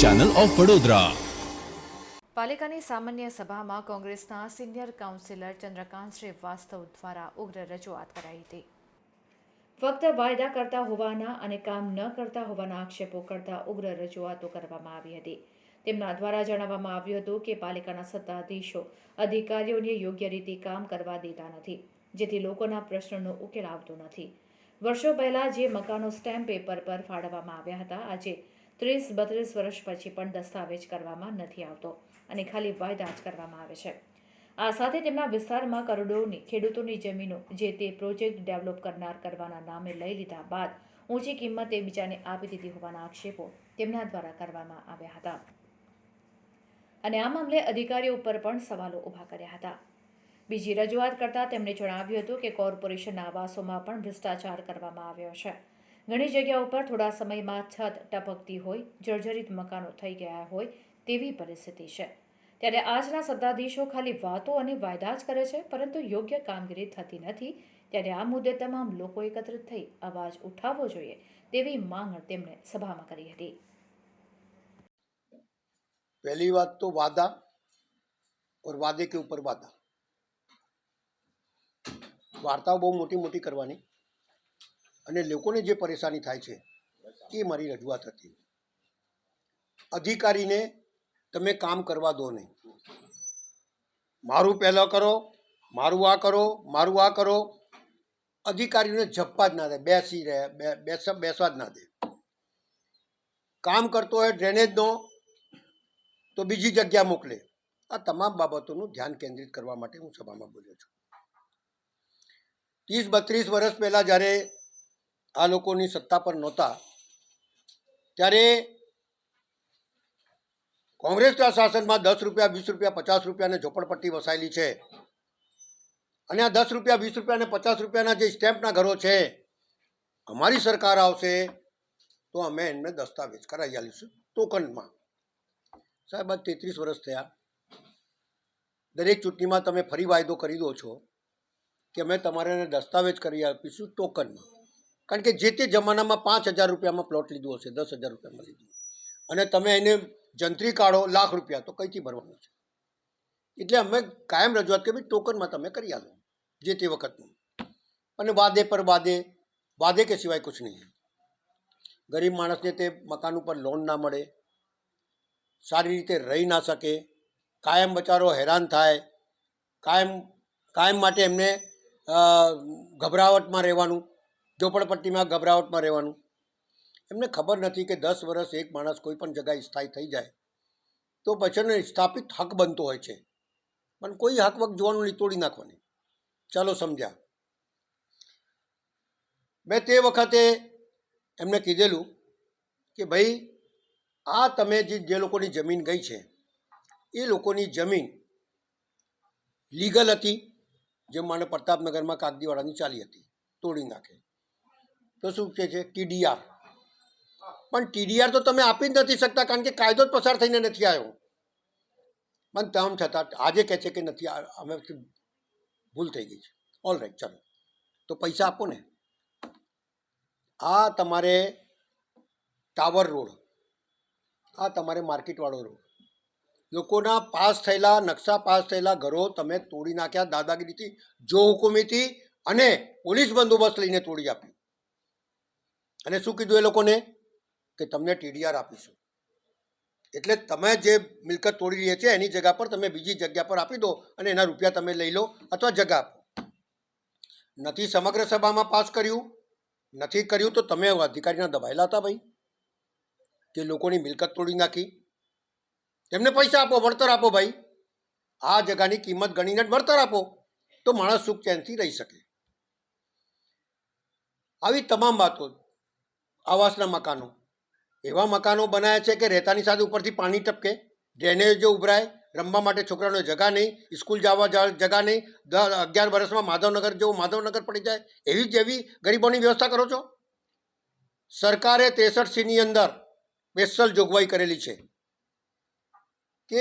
Channel of Vadodara પાલિકાની સામાન્ય સભામાં કોંગ્રેસના સિનિયર કાઉન્સિલર ચંદ્રકાંત શ્રીવાસ્તવ દ્વારા ઉગ્ર રજૂઆત કરાઈ હતી. ફક્ત વાયદા કરતા હોવાના અને કામ ન કરતા હોવાના આક્ષેપો કરતા ઉગ્ર રજૂઆતો કરવામાં આવી હતી. તેમના દ્વારા જણાવવામાં આવ્યું હતું કે પાલિકાના સત્તાધીશો અધિકારીઓને યોગ્ય રીતે કામ કરવા દેતા નથી જેથી લોકોના પ્રશ્નોનો ઉકેલ આવતો નથી. વર્ષો પહેલા જે મકાનો સ્ટેમ્પ પેપર પર ફાળવવામાં આવ્યા હતા આજે ત્રીસ બત્રીસ વર્ષ પછી પણ દસ્તાવેજ કરવામાં નથી આવતો અને ખાલી વાયદા જ કરવામાં આવે છે. આ સાથે તેમના વિસ્તારમાં કરોડોની ખેડૂતોની જમીનો જે તે પ્રોજેક્ટ ડેવલપ કરનાર કરવાના નામે લઈ લીધા બાદ ઊંચી કિંમતે બીજાને આપી દીધી હોવાના આક્ષેપો તેમના દ્વારા કરવામાં આવ્યા હતા. અને આ મામલે અધિકારીઓ ઉપર પણ સવાલો ઊભા કર્યા હતા. બીજી રજૂઆત કરતા તેમણે જણાવ્યું હતું કે કોર્પોરેશનના આવાસોમાં પણ ભ્રષ્ટાચાર કરવામાં આવ્યો છે. ઘણી જગ્યાઓ પર થોડા સમયમાં છત ટપકતી હોય, જર્જરિત મકાનો થઈ ગયા હોય તેવી પરિસ્થિતિ છે. ત્યારે આજના સત્તાધીશો ખાલી વાતો અને વાયદા જ કરે છે, પરંતુ યોગ્ય કામગીરી થતી નથી. ત્યારે આ મુદ્દે તમામ લોકો એકત્રિત થઈ અવાજ ઉઠાવવો જોઈએ તેવી માંગ તેમણે સભામાં કરી હતી. પહેલી વાત તો વાદા ઓર વાદે કે ઉપર વાદા? વાર્તાઓ બહુ મોટી મોટી કરવાની. અને લોકોને જે પરેશાની થાય છે, એ મારી રજૂઆત હતી. અધિકારીને તમે કામ કરવા દો નહીં. મારું પહેલાં કરો, મારું આ કરો, મારું આ કરો. અધિકારીઓને જપ્પા જ ના દે, બેસી રહે બેસવા જ ના દે. કામ કરતો હોય ડ્રેનેજનો તો બીજી જગ્યા મોકલે. આ તમામ બાબતોનું ધ્યાન કેન્દ્રિત કરવા માટે હું સભામાં બોલ્યો છું. ત્રીસ, બત્રીસ વર્ષ પહેલાં જ્યારે આ લોકોની સત્તા પર નહોતા. ત્યારે કોંગ્રેસના શાસનમાં દસ રૂપિયા, વીસ રૂપિયા, પચાસ રૂપિયાને ઝોપડપટ્ટી વસાયેલી છે. અને આ દસ રૂપિયા, વીસ રૂપિયા અને પચાસ રૂપિયાના જે સ્ટેમ્પના ઘરો છે, અમારી સરકાર આવશે તો અમે એમને દસ્તાવેજ કરાવી આવીશું ટોકનમાં સાહેબ આ તેત્રીસ વર્ષ થયા. દરેક ચૂંટણીમાં તમે ફરી વાયદો કરી દો છો કે અમે તમારે દસ્તાવેજ કરી આપીશું ટોકનમાં કારણ કે જે તે જમાનામાં પાંચ હજાર રૂપિયામાં પ્લોટ લીધો હશે, દસ હજાર રૂપિયામાં લીધું. અને તમે એને જંત્રી કાઢો, લાખ રૂપિયા, તો કઈથી ભરવાનું છે? એટલે અમે કાયમ રજૂઆત કરી ટોકનમાં તમે કરી આલો, જે તે વખતનું. અને વાદે પર વાદે વાદે કે સિવાય કુછ નહીં. ગરીબ માણસને તે મકાન ઉપર લોન ના મળે, સારી રીતે રહી ના શકે, કાયમ બચારો હેરાન થાય, કાયમ કાયમ માટે એમને ગભરાવટમાં રહેવાનું ઝોપડપટ્ટીમાં ગભરાવટમાં રહેવાનું. એમને ખબર નથી કે દસ વર્ષ એક માણસ કોઈ પણ જગ્યાએ સ્થાયી થઈ જાય. તો પછીને સ્થાપિત હક બનતો હોય છે. પણ કોઈ હક વક જોવાનું નહીં, તોડી નાખવાની. ચાલો સમજ્યા. મેં તે વખતે એમને કીધેલું કે ભાઈ, આ તમે જે જે લોકોની જમીન ગઈ છે, એ લોકોની જમીન લીગલ હતી, જે મને પ્રતાપનગરમાં કાગદીવાડાની ચાલી હતી. તોડી નાખે. તો શું કહે છે? ટીડીઆર. પણ ટીડીઆર તો તમે આપી જ નથી શકતા કારણ કે કાયદો જ પસાર થઈને નથી આવ્યો. પણ તેમ છતાં આજે કહે છે કે નથી અમે ભૂલ થઈ ગઈ છે. ઓલ રાઈટ ચાલો. તો પૈસા આપો ને. આ તમારે ટાવર રોડ. આ તમારે માર્કેટવાળો રોડ. લોકોના પાસ થયેલા, નકશા પાસ થયેલા ઘરો તમે તોડી નાખ્યા, દાદાગીરીથી, જો હુકુમીથી અને પોલીસ બંદોબસ્ત લઈને તોડી આપ્યું. અને શું કીધું એ લોકોને? કે તમને ટીડીઆર આપીશું. એટલે તમે જે મિલકત તોડી રહી છે, એની જગ્યા પર તમે બીજી જગ્યા પર આપી દો અને એના રૂપિયા તમે લઈ લો અથવા જગ્યા આપો. નથી સમગ્ર સભામાં પાસ કર્યું? નથી કર્યું તો તમે અધિકારીના દબાયેલા હતા ભાઈ, કે લોકોની મિલકત તોડી નાખી. એમને પૈસા આપો, વળતર આપો ભાઈ. આ જગાની કિંમત ગણીને વળતર આપો, તો માણસ સુખ ચેનથી રહી શકે. આવી તમામ વાતો આવાસના મકાનો. એવા મકાનો બનાવ્યા છે કે રહેતાની સાથે ઉપરથી પાણી ટપકે. ડ્રેનેજ જો ઉભરાય, રમવા માટે છોકરાઓને જગા નહીં, સ્કૂલ જવા જગા નહીં દર અગિયાર વર્ષમાં માધવનગર જેવું માધવનગર પડી જાય. એવી જ એવી ગરીબોની વ્યવસ્થા કરો છો? સરકારે ત્રેસઠ સીની અંદર સ્પેશિયલ જોગવાઈ કરેલી છે. કે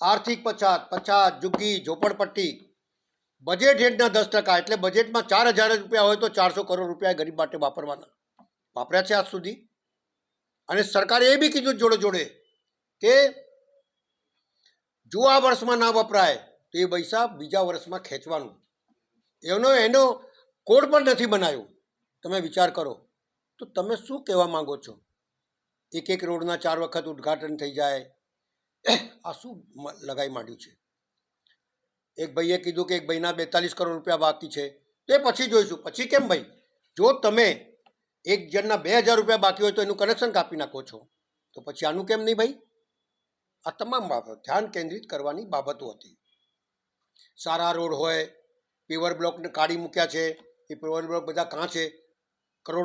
આર્થિક પછાત પછાત ઝુગ્ગી ઝોપડપટ્ટી બજેટ હેઠના દસ ટકા, એટલે બજેટમાં ચાર હજાર રૂપિયા હોય તો ચારસો કરોડ રૂપિયા ગરીબ માટે વાપરવાના. વાપર્યા છે આજ સુધી. અને સરકારે એ બી કીધું જોડે જોડે કે જો આ વર્ષમાં ના વપરાય, તો એ પૈસા બીજા વર્ષમાં ખેંચવાનું. એનો એનો કોડ પણ નથી બનાવ્યો. તમે વિચાર કરો. તો તમે શું કહેવા માંગો છો? એક એક રોડના ચાર વખત ઉદ્ઘાટન થઈ જાય. આ શું લગાઈ માંડ્યું છે? એક ભાઈએ કીધું કે એક ભાઈના બેતાલીસ કરોડ રૂપિયા બાકી છે. તે પછી જોઈશું. પછી કેમ ભાઈ? જો તમે એક જણના બે હજાર રૂપિયા બાકી હોય તો એનું કનેક્શન કાપી નાખો છો. તો પછી આનું કેમ નહીં ભાઈ? આ તમામ બાબત ધ્યાન કેન્દ્રિત કરવાની બાબતો હતી. સારા રોડ હોય પીવર બ્લોકને કાઢી મૂક્યા છે, એ પીવર બ્લોક બધા કાં છે? કરોડો